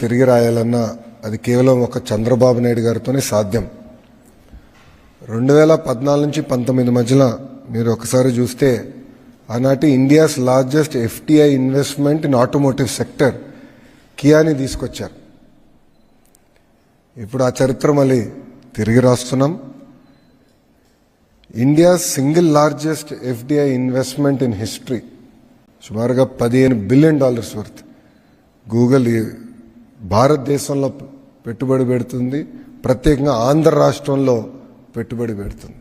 తిరిగి రాయాలన్నా అది కేవలం ఒక చంద్రబాబు నాయుడు గారితోనే సాధ్యం. రెండు వేల పద్నాలుగు నుంచి పంతొమ్మిది మధ్యలో మీరు ఒకసారి చూస్తే ఆనాటి India's largest FDI investment in automotive sector Kiani తీసుకొచ్చారు. ఇప్పుడు ఆ చరిత్ర మళ్ళీ తిరిగి రాస్తున్నాం. India single largest FDI investment in history. సుమారుగా పదిహేను బిలియన్ డాలర్స్ వర్త్. గూగుల్ భారతదేశంలో పెట్టుబడి పెడుతుంది. ప్రత్యేకంగా ఆంధ్ర రాష్ట్రంలో పెట్టుబడి పెడుతుంది.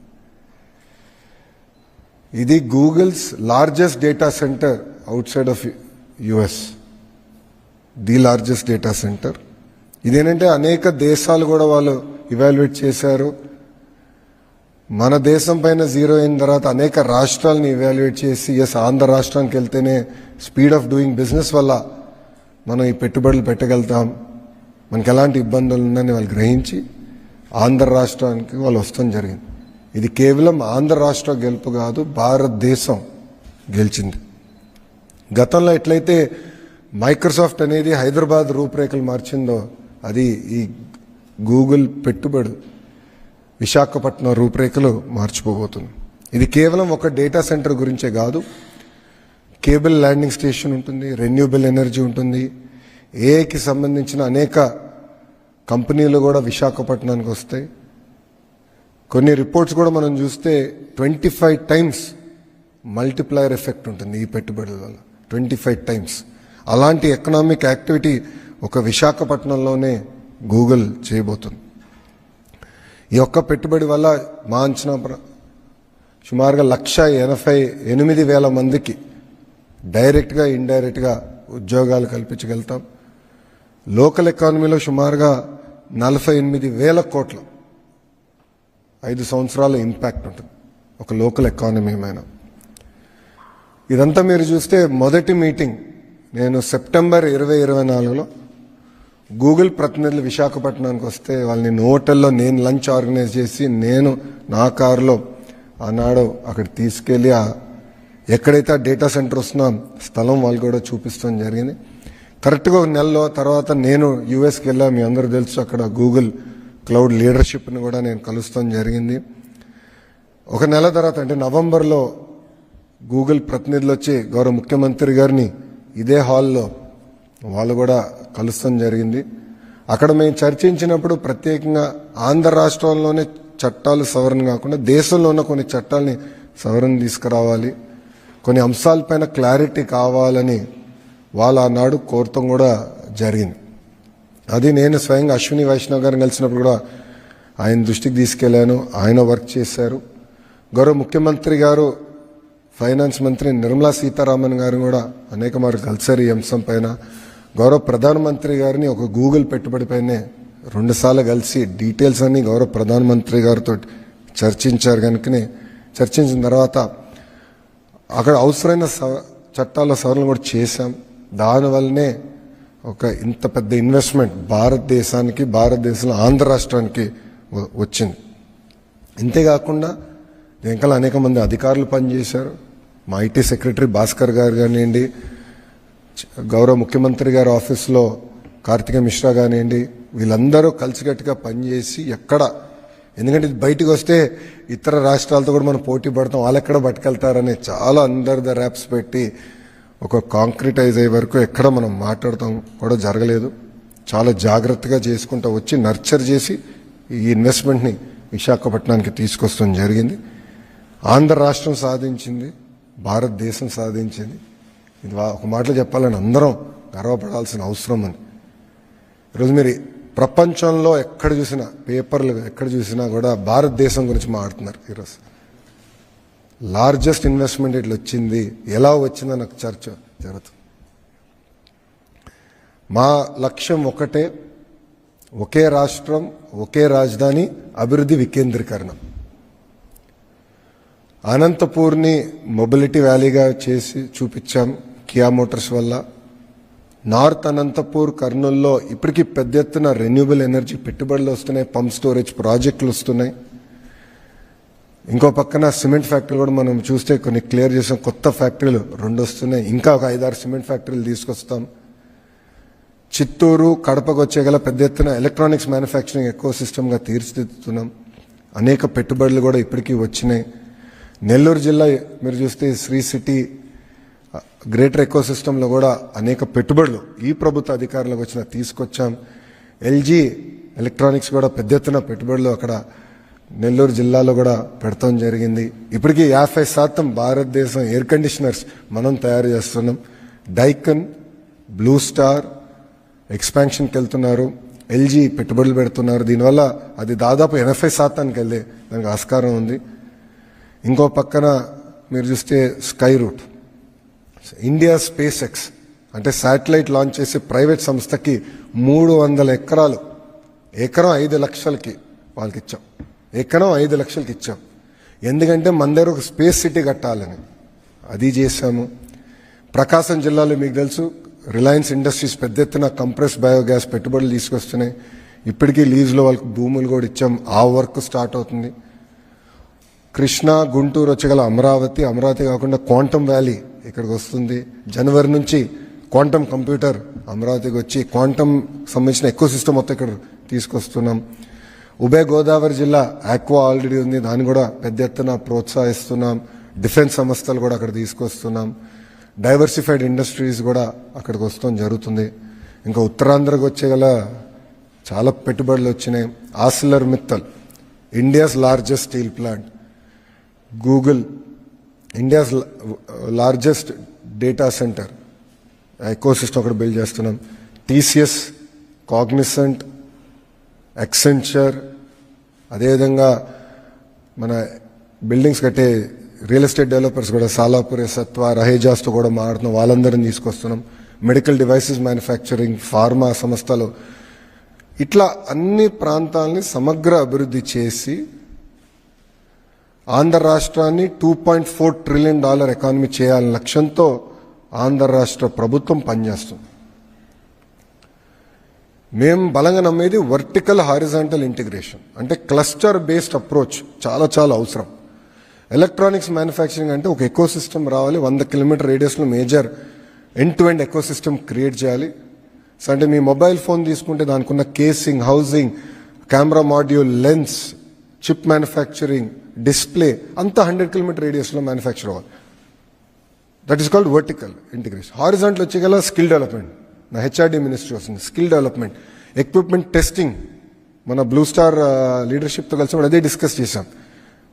ఇది Google's largest data center outside of US the largest data center ఇదేంటంటే అనేక దేశాలు కూడా వాళ్ళు ఇవాల్యుయేట్ చేశారు. మన దేశం పైన జీరో అయిన తర్వాత అనేక రాష్ట్రాలను ఇవాల్యుయేట్ చేసి ఎస్ ఆంధ్ర రాష్ట్రానికి వెళ్తేనే స్పీడ్ ఆఫ్ డూయింగ్ బిజినెస్ వల్ల మనం ఈ పెట్టుబడులు పెట్టగలుగుతాం. మనకి ఎలాంటి ఇబ్బందులు ఉందని వాళ్ళు గ్రహించి ఆంధ్ర రాష్ట్రానికి వాళ్ళు వస్తాం జరిగింది. ఇది కేవలం ఆంధ్ర రాష్ట్ర గెలుపు కాదు భారతదేశం గెలిచింది. గతంలో ఎట్లయితే మైక్రోసాఫ్ట్ అనేది హైదరాబాద్ రూపురేఖలు మార్చిందో అది ఈ గూగుల్ పెట్టుబడి విశాఖపట్నం రూపురేఖలు మార్చిపోబోతుంది. ఇది కేవలం ఒక డేటా సెంటర్ గురించే కాదు కేబుల్ ల్యాండింగ్ స్టేషన్ ఉంటుంది రెన్యూబుల్ ఎనర్జీ ఉంటుంది. ఏఐకి సంబంధించిన అనేక కంపెనీలు కూడా విశాఖపట్నానికి వస్తాయి. కొన్ని రిపోర్ట్స్ కూడా మనం చూస్తే twenty five times multiplier effect ఉంటుంది ఈ పెట్టుబడుల వల్ల. ట్వంటీ ఫైవ్ టైమ్స్ అలాంటి ఎకనామిక్ యాక్టివిటీ ఒక విశాఖపట్నంలోనే గూగుల్ చేయబోతుంది. ఈ ఒక్క పెట్టుబడి వల్ల మా అంచనా ప్ర- సుమారుగా లక్ష ఎనభై ఎనిమిది వేల మందికి డైరెక్ట్గా ఇండైరెక్ట్గా ఉద్యోగాలు కల్పించగలుగుతాం. లోకల్ ఎకానమీలో సుమారుగా నలభై ఎనిమిది వేల కోట్ల ఐదు సంవత్సరాల ఇంపాక్ట్ ఉంటుంది ఒక లోకల్ ఎకానమీ మీద ఇదంతా మీరు చూస్తే మొదటి మీటింగ్ నేను సెప్టెంబర్ ఇరవై ఇరవై నాలుగులో గూగుల్ ప్రతినిధులు విశాఖపట్నానికి వస్తే వాళ్ళని హోటల్లో నేను లంచ్ ఆర్గనైజ్ చేసి నేను నా కారులో ఆనాడు అక్కడ తీసుకెళ్ళి ఆ ఎక్కడైతే ఆ డేటా సెంటర్ వస్తున్నా స్థలం వాళ్ళు కూడా చూపిస్తాం జరిగింది. కరెక్ట్గా ఒక నెలలో తర్వాత నేను యూఎస్కి వెళ్ళా మీ అందరూ తెలుసు అక్కడ గూగుల్ క్లౌడ్ లీడర్షిప్ని కూడా నేను కలుస్తాం జరిగింది. ఒక నెల తర్వాత అంటే నవంబర్లో గూగుల్ ప్రతినిధులు వచ్చి గౌరవ ముఖ్యమంత్రి గారిని ఇదే హాల్లో వాళ్ళు కూడా కలుస్తాం జరిగింది. అక్కడ మేము చర్చించినప్పుడు ప్రత్యేకంగా ఆంధ్ర రాష్ట్రంలోనే చట్టాలు సవరణ కాకుండా దేశంలో ఉన్న కొన్ని చట్టాలని సవరణ తీసుకురావాలి. కొన్ని అంశాలపైన క్లారిటీ కావాలని వాళ్ళు ఆనాడు కోరటం కూడా జరిగింది. అది నేను స్వయంగా అశ్విని వైష్ణవ్ గారిని కలిసినప్పుడు కూడా ఆయన దృష్టికి తీసుకెళ్ళాను ఆయన వర్క్ చేశారు. గౌరవ ముఖ్యమంత్రి గారు ఫైనాన్స్ మంత్రి నిర్మలా సీతారామన్ గారు కూడా అనేక మార్లు కలిసారు ఈ అంశం పైన. గౌరవ ప్రధానమంత్రి గారిని ఒక గూగుల్ పెట్టుబడిపైనే రెండుసార్లు కలిసి డీటెయిల్స్ అన్ని గౌరవ ప్రధానమంత్రి గారితో చర్చించారు కనుకనే. చర్చించిన తర్వాత అక్కడ అవసరమైన సవ- చట్టాల సవరణలు కూడా చేశాం. దానివల్లనే ఒక ఇంత పెద్ద ఇన్వెస్ట్మెంట్ భారతదేశానికి భారతదేశంలో ఆంధ్ర రాష్ట్రానికి వచ్చింది. ఇంతేకాకుండా వెంకల అనేక మంది అధికారులు పనిచేశారు. మా ఐటీ సెక్రటరీ భాస్కర్ గారు కానివ్వండి గౌరవ ముఖ్యమంత్రి గారి ఆఫీస్లో కార్తిక మిశ్రా కానివ్వండి వీళ్ళందరూ కలిసికట్టుగా పనిచేసి ఎక్కడ ఎందుకంటే ఇది బయటకు వస్తే ఇతర రాష్ట్రాలతో కూడా మనం పోటీ పడతాం వాళ్ళు ఎక్కడ పట్టుకెళ్తారని చాలా అందరి ద ర్యాప్స్ పెట్టి ఒక కాంక్రిటైజ్ అయ్యే వరకు ఎక్కడ మనం మాట్లాడతాం కూడా జరగలేదు. చాలా జాగ్రత్తగా చేసుకుంటూ వచ్చి నర్చర్ చేసి ఈ ఇన్వెస్ట్మెంట్ని విశాఖపట్నానికి తీసుకొస్తాం జరిగింది. ఆంధ్ర రాష్ట్రం సాధించింది భారతదేశం సాధించింది. ఇది వా- ఒక మాటలో చెప్పాలని అందరం గర్వపడాల్సిన అవసరం అని ఈరోజు మీరు ప్రపంచంలో ఎక్కడ చూసినా పేపర్లు ఎక్కడ చూసినా కూడా భారతదేశం గురించి మాట్లాడుతున్నారు ఈరోజు. లార్జెస్ట్ ఇన్వెస్ట్మెంట్ ఇట్లా వచ్చింది? ఎలా వచ్చిందో నాకు చర్చ జరుగుతుంది. మా లక్ష్యం ఒకటే ఒకే రాష్ట్రం ఒకే రాజధాని అభివృద్ధి వికేంద్రీకరణ. అనంతపూర్ని మొబిలిటీ వ్యాలీగా చేసి చూపించాం కియా మోటార్స్ వల్ల. నార్త్ అనంతపూర్ కర్నూల్లో ఇప్పటికీ పెద్ద ఎత్తున రెన్యూబుల్ ఎనర్జీ పెట్టుబడులు వస్తున్నాయి పంప్ స్టోరేజ్ ప్రాజెక్టులు వస్తున్నాయి. ఇంకో పక్కన సిమెంట్ ఫ్యాక్టరీలు కూడా మనం చూస్తే కొన్ని క్లియర్ చేసాం. కొత్త ఫ్యాక్టరీలు రెండు వస్తున్నాయి. ఇంకా ఒక ఐదారు సిమెంట్ ఫ్యాక్టరీలు తీసుకొస్తాం. చిత్తూరు కడపకు వచ్చే గల పెద్ద ఎత్తున ఎలక్ట్రానిక్స్ మ్యానుఫ్యాక్చరింగ్ ఎక్కువ సిస్టమ్గా తీర్చిదిద్దుతున్నాం. అనేక పెట్టుబడులు కూడా ఇప్పటికీ వచ్చినాయి. నెల్లూరు జిల్లా మీరు చూస్తే శ్రీ సిటీ గ్రేటర్ ఎకో సిస్టంలో కూడా అనేక పెట్టుబడులు ఈ ప్రభుత్వ అధికారులకు వచ్చిన తీసుకొచ్చాం. ఎల్జీ ఎలక్ట్రానిక్స్ కూడా పెద్ద ఎత్తున పెట్టుబడులు అక్కడ నెల్లూరు జిల్లాలో కూడా పెడతాం జరిగింది. ఇప్పటికీ యాభై శాతం భారతదేశం ఎయిర్ కండిషనర్స్ మనం తయారు చేస్తున్నాం. డైకన్ బ్లూ స్టార్ ఎక్స్పాన్షన్కి వెళ్తున్నారు. ఎల్జీ పెట్టుబడులు పెడుతున్నారు. దీనివల్ల అది దాదాపు ఎనభై శాతానికి వెళ్ళే దానికి ఆస్కారం ఉంది. ఇంకో పక్కన మీరు చూస్తే Skyroot. India SpaceX అంటే శాటిలైట్ లాంచ్ చేసే ప్రైవేట్ సంస్థకి మూడు వందల ఎకరాలు ఎకరం ఐదు లక్షలకి వాళ్ళకి ఇచ్చాం ఎకరం ఐదు లక్షలకి ఇచ్చాం. ఎందుకంటే మన దగ్గర ఒక స్పేస్ సిటీ కట్టాలని. అది చేశాము. ప్రకాశం జిల్లాలో మీకు తెలుసు రిలయన్స్ ఇండస్ట్రీస్ పెద్ద ఎత్తున కంప్రెస్ బయోగ్యాస్ పెట్టుబడులు తీసుకొస్తున్నాయి. ఇప్పటికీ లీజ్లో వాళ్ళకి భూములు కూడా ఇచ్చాం. ఆ వర్క్ స్టార్ట్ అవుతుంది. కృష్ణా గుంటూరు వచ్చగల అమరావతి అమరావతి కాకుండా క్వాంటమ్ వ్యాలీ ఇక్కడికి వస్తుంది జనవరి నుంచి క్వాంటమ్ కంప్యూటర్ అమరావతికి వచ్చి క్వాంటమ్ సంబంధించిన ఎక్కువ సిస్టమ్ మొత్తం ఇక్కడ తీసుకొస్తున్నాం. ఉభయ గోదావరి జిల్లా ఆక్వా ఆల్రెడీ ఉంది. దాన్ని కూడా పెద్ద ఎత్తున ప్రోత్సహిస్తున్నాం. డిఫెన్స్ సంస్థలు కూడా అక్కడ తీసుకొస్తున్నాం. డైవర్సిఫైడ్ ఇండస్ట్రీస్ కూడా అక్కడికి వస్తాం జరుగుతుంది. ఇంకా ఉత్తరాంధ్రకు వచ్చేగల చాలా పెట్టుబడులు వచ్చినాయి. ArcelorMittal India's largest steel plant Google India's largest data center ecosystem ఒకటి బిల్డ్ చేస్తున్నాం. టీసీఎస్ కాగ్నిసెంట్ ఎక్సెంచర్ అదేవిధంగా మన బిల్డింగ్స్ కట్టే రియల్ ఎస్టేట్ డెవలపర్స్ కూడా సాలాపుర సత్వ రహేజాస్తో కూడా మాట్లాడుతున్నాం. వాళ్ళందరిని తీసుకొస్తున్నాం. మెడికల్ డివైసెస్ మ్యానుఫ్యాక్చరింగ్ ఫార్మా సంస్థలు. ఇట్లా అన్ని ప్రాంతాలని సమగ్ర అభివృద్ధి చేసి ఆంధ్ర రాష్ట్రాన్ని two point four trillion dollar economy చేయాలనే లక్ష్యంతో ఆంధ్ర రాష్ట్ర ప్రభుత్వం పనిచేస్తుంది. మేము బలంగా నమ్మేది వర్టికల్ హారిజాంటల్ ఇంటిగ్రేషన్ అంటే క్లస్టర్ బేస్డ్ అప్రోచ్ చాలా చాలా అవసరం. ఎలక్ట్రానిక్స్ మ్యానుఫ్యాక్చరింగ్ అంటే ఒక ఎకో సిస్టమ్ రావాలి వంద kilometre రేడియస్లో major end to end ecosystem create చేయాలి. సో అంటే మీ మొబైల్ ఫోన్ తీసుకుంటే దానికి ఉన్న casing housing camera module lens chip manufacturing display అంతా హండ్రెడ్ కిలోమీటర్ రేడియస్లో మ్యానుఫ్యాక్చర్ అవ్వాలి. That is called vertical integration హారిజాంట్లో వచ్చేగల స్కిల్ డెవలప్మెంట్ నా హెచ్ఆర్డీ మినిస్ట్రీ వస్తుంది. స్కిల్ డెవలప్మెంట్ ఎక్విప్మెంట్ టెస్టింగ్ మన బ్లూ స్టార్ లీడర్షిప్తో కలిసి కూడా అదే డిస్కస్ చేశాం.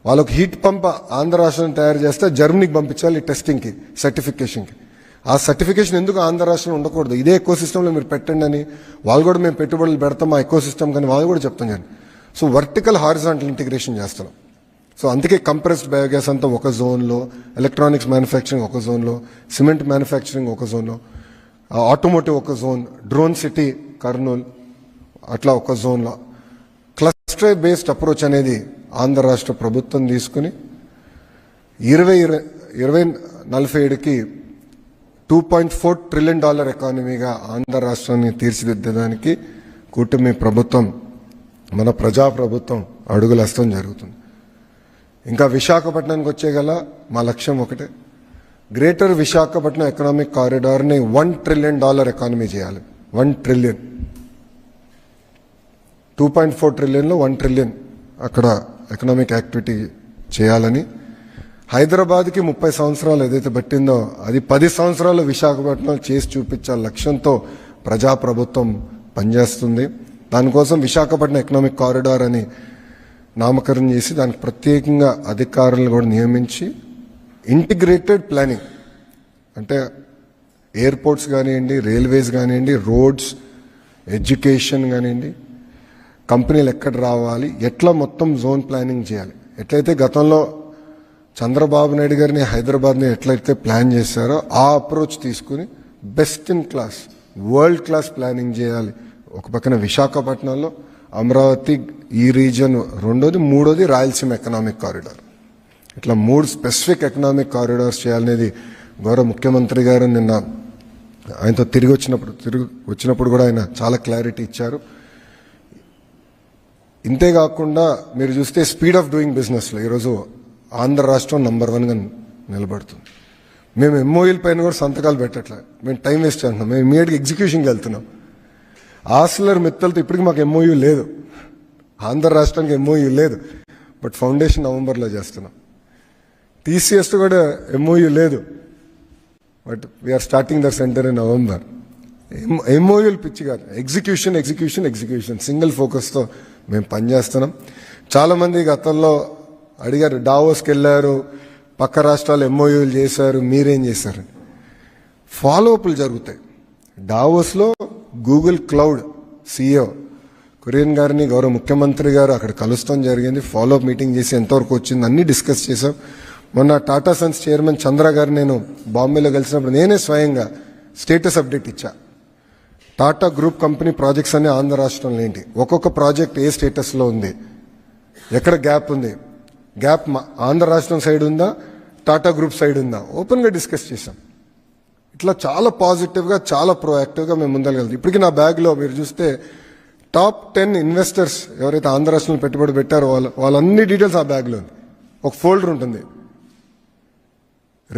వాళ్ళకి హీట్ పంప్ ఆంధ్ర రాష్ట్రం తయారు చేస్తే జర్మనీకి పంపించాలి టెస్టింగ్కి సర్టిఫికేషన్కి ఆ సర్టిఫికేషన్ ఎందుకు ఆంధ్ర రాష్ట్రంలో ఉండకూడదు? ఇదే ఎకో సిస్టంలో మీరు పెట్టండి అని వాళ్ళు కూడా మేము పెట్టుబడులు పెడతాం ఆ ఎక్కువ సిస్టమ్ కానీ వాళ్ళు కూడా చెప్తాం కానీ సో వర్టికల్ హారిజాంటల్ ఇంటిగ్రేషన్ చేస్తున్నాం. సో అందుకే కంప్రెస్డ్ బయోగ్యాస్ అంతా ఒక జోన్లో ఎలక్ట్రానిక్స్ మ్యానుఫ్యాక్చరింగ్ ఒక జోన్లో సిమెంట్ మ్యానుఫ్యాక్చరింగ్ ఒక జోన్లో ఆటోమోటివ్ ఒక జోన్ డ్రోన్ సిటీ కర్నూల్ అట్లా ఒక జోన్లో. క్లస్టర్ బేస్డ్ అప్రోచ్ అనేది ఆంధ్ర రాష్ట్ర ప్రభుత్వం తీసుకుని ఇరవై ఇరవై ఇరవై నలభై ఏడుకి two point four trillion dollar ఎకానమీగా Andhra రాష్ట్రాన్ని తీర్చిదిద్దడానికి కూటమి ప్రభుత్వం మన ప్రజా ప్రభుత్వం అడుగులేస్తాం జరుగుతుంది. ఇంకా విశాఖపట్నానికి వచ్చేగల మా లక్ష్యం ఒకటే. గ్రేటర్ విశాఖపట్నం ఎకనామిక్ కారిడార్ని వన్ ట్రిలియన్ డాలర్ ఎకానమీ చేయాలి. One trillion two point four ట్రిలియన్లో one trillion అక్కడ ఎకనామిక్ యాక్టివిటీ చేయాలని. హైదరాబాద్కి ముప్పై సంవత్సరాలు ఏదైతే పట్టిందో అది పది సంవత్సరాలు విశాఖపట్నం చేసి చూపించే లక్ష్యంతో ప్రజాప్రభుత్వం పనిచేస్తుంది. దానికోసం విశాఖపట్నం ఎకనామిక్ కారిడార్ అని నామకరణం చేసి దానికి ప్రత్యేకంగా అధికారులను కూడా నియమించి ఇంటిగ్రేటెడ్ ప్లానింగ్. అంటే ఎయిర్పోర్ట్స్ కానివ్వండి రైల్వేస్ కానివ్వండి రోడ్స్ ఎడ్యుకేషన్ కానివ్వండి కంపెనీలు ఎక్కడ రావాలి ఎట్లా మొత్తం జోన్ ప్లానింగ్ చేయాలి. ఎట్లయితే గతంలో చంద్రబాబు నాయుడు గారిని హైదరాబాద్ని ఎట్లయితే ప్లాన్ చేశారో ఆ అప్రోచ్ తీసుకుని best in class world class planning చేయాలి. ఒక పక్కన విశాఖపట్నంలో అమరావతి ఈ రీజన్ రెండోది మూడోది రాయలసీమ ఎకనామిక్ కారిడార్ ఇట్లా మూడు స్పెసిఫిక్ ఎకనామిక్ కారిడార్స్ చేయాలనేది గౌరవ ముఖ్యమంత్రి గారు నిన్న ఆయనతో తిరిగి వచ్చినప్పుడు తిరిగి వచ్చినప్పుడు కూడా ఆయన చాలా క్లారిటీ ఇచ్చారు. ఇంతేకాకుండా మీరు చూస్తే స్పీడ్ ఆఫ్ డూయింగ్ బిజినెస్లో ఈరోజు ఆంధ్ర రాష్ట్రం నంబర్ వన్గా నిలబడుతుంది. మేము ఎంఓఈల పైన కూడా సంతకాలు పెట్టట్లే. మేము టైం వేస్ట్ చేస్తున్నాం. మేము ఇమీడియట్గా ఎగ్జిక్యూషన్కి వెళ్తున్నాం. ఆస్లర్ మిత్తలతో ఇప్పటికి మాకు ఎంఓయూ లేదు. ఆంధ్ర రాష్ట్రానికి ఎంఓయూ లేదు. బట్ ఫౌండేషన్ నవంబర్లో చేస్తున్నాం. టీసీఎస్ కూడా ఎంఓయూ లేదు. But we're starting the center in November ఎంఓయూలు పిచ్చి కాదు. ఎగ్జిక్యూషన్ ఎగ్జిక్యూషన్ ఎగ్జిక్యూషన్ సింగిల్ ఫోకస్తో మేము పనిచేస్తున్నాం చాలామంది గతంలో అడిగారు డావోస్కి వెళ్ళారు పక్క రాష్ట్రాలు ఎంఓయూలు చేశారు మీరేం చేశారు? ఫాలోఅప్లు జరుగుతాయి. డావోస్లో గూగుల్ క్లౌడ్ సీఈఓ కురియన్ గారిని గౌరవ ముఖ్యమంత్రి గారు అక్కడ కలుస్తాం జరిగింది. ఫాలో అప్ మీటింగ్ చేసి ఎంతవరకు వచ్చింది అన్ని డిస్కస్ చేసాం మొన్న టాటా సన్స్ చైర్మన్ చంద్ర గారు నేను బాంబేలో కలిసినప్పుడు నేనే స్వయంగా స్టేటస్ అప్డేట్ ఇచ్చా. టాటా గ్రూప్ కంపెనీ ప్రాజెక్ట్స్ అన్ని ఆంధ్ర రాష్ట్రంలో ఏంటి? ఒక్కొక్క ప్రాజెక్ట్ ఏ స్టేటస్లో ఉంది? ఎక్కడ గ్యాప్ ఉంది? గ్యాప్ మా- ఆంధ్ర రాష్ట్రం సైడ్ ఉందా? టాటా గ్రూప్ సైడ్ ఉందా? ఓపెన్గా డిస్కస్ చేశాం. ఇట్లా చాలా పాజిటివ్గా చాలా ప్రోయాక్టివ్గా మేము ముందరగలుగుతాం ఇప్పటికీ నా బ్యాగ్లో మీరు చూస్తే టాప్ టెన్ ఇన్వెస్టర్స్ ఎవరైతే ఆంధ్ర రాష్ట్రంలో పెట్టుబడి పెట్టారో వాళ్ళ వాళ్ళన్ని డీటెయిల్స్ ఆ బ్యాగ్లో ఉంది. ఒక ఫోల్డర్ ఉంటుంది.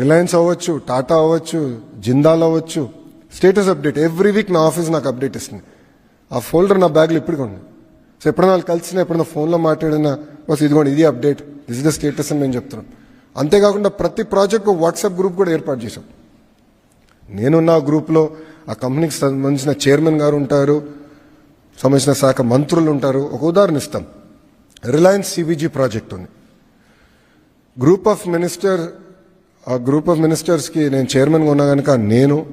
రిలయన్స్ అవ్వచ్చు టాటా అవ్వచ్చు జిందాల్ అవ్వచ్చు స్టేటస్ అప్డేట్ ఎవ్రీ వీక్ నా ఆఫీస్ నాకు అప్డేట్ ఇస్తుంది. ఆ ఫోల్డర్ నా బ్యాగ్లో ఇప్పటికీ ఉంది. సో ఎప్పుడైనా వాళ్ళు కలిసిన ఎప్పుడైనా ఫోన్లో మాట్లాడినా బస్ ఇదిగోండి ఇది update this is the status అని మేము చెప్తున్నాం. అంతేకాకుండా ప్రతి ప్రాజెక్ట్ వాట్సాప్ గ్రూప్ కూడా ఏర్పాటు చేశాం. నేనున్న ఆ గ్రూప్లో ఆ కంపెనీకి సంబంధించిన చైర్మన్ గారు ఉంటారు సంబంధించిన శాఖ మంత్రులు ఉంటారు. ఒక ఉదాహరణ ఇస్తాం. రిలయన్స్ సిబిజీ ప్రాజెక్ట్ ఉంది. గ్రూప్ ఆఫ్ మినిస్టర్ ఆ గ్రూప్ ఆఫ్ మినిస్టర్స్కి నేను చైర్మన్గా ఉన్నా కనుక నేను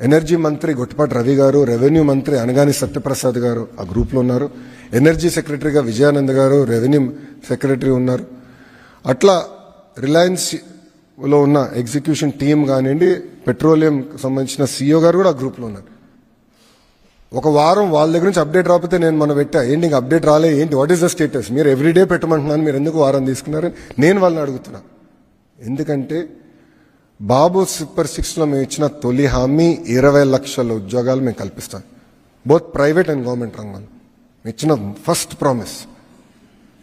ఎనర్జీ మంత్రి గొట్టిపాటి రవి గారు రెవెన్యూ మంత్రి అనగాని సత్యప్రసాద్ గారు ఆ గ్రూప్లో ఉన్నారు. ఎనర్జీ సెక్రటరీగా విజయానంద్ గారు రెవెన్యూ సెక్రటరీ ఉన్నారు. అట్లా రిలయన్స్ లో ఉన్న ఎగ్జిక్యూషన్ టీం కానివ్వండి పెట్రోలియం సంబంధించిన సీఈఓ గారు కూడా ఆ గ్రూప్లో ఉన్నారు. ఒక వారం వాళ్ళ దగ్గర నుంచి అప్డేట్ రాకపోతే నేను మన పెట్టా ఏంటి ఇంకా అప్డేట్ రాలే? ఏంటి? వాట్ ఈస్ ద స్టేటస్ మీరు ఎవ్రీడే పెట్టమంటున్నాను మీరు ఎందుకు వారం తీసుకున్నారని నేను వాళ్ళని అడుగుతున్నా. ఎందుకంటే బాబు సూపర్ సిక్స్లో మేము ఇచ్చిన తొలి హామీ ఇరవై లక్షల ఉద్యోగాలు మేము కల్పిస్తాం. బోత్ ప్రైవేట్ అండ్ గవర్నమెంట్ రంగంలో. మేము ఇచ్చిన ఫస్ట్ ప్రామిస్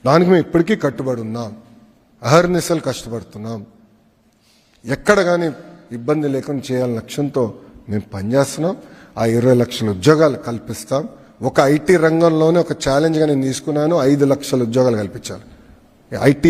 దానికి మేము ఇప్పటికీ కట్టుబడి ఉన్నాం. అహర్నిశలు కష్టపడుతున్నాం. ఎక్కడ కానీ ఇబ్బంది లేకుండా చేయాలని లక్ష్యంతో మేము పనిచేస్తున్నాం. ఆ ఇరవై లక్షల ఉద్యోగాలు కల్పిస్తాం. ఒక ఐటీ రంగంలోనే ఒక ఛాలెంజ్గా నేను తీసుకున్నాను. ఐదు లక్షల ఉద్యోగాలు కల్పించాలి. ఐటీ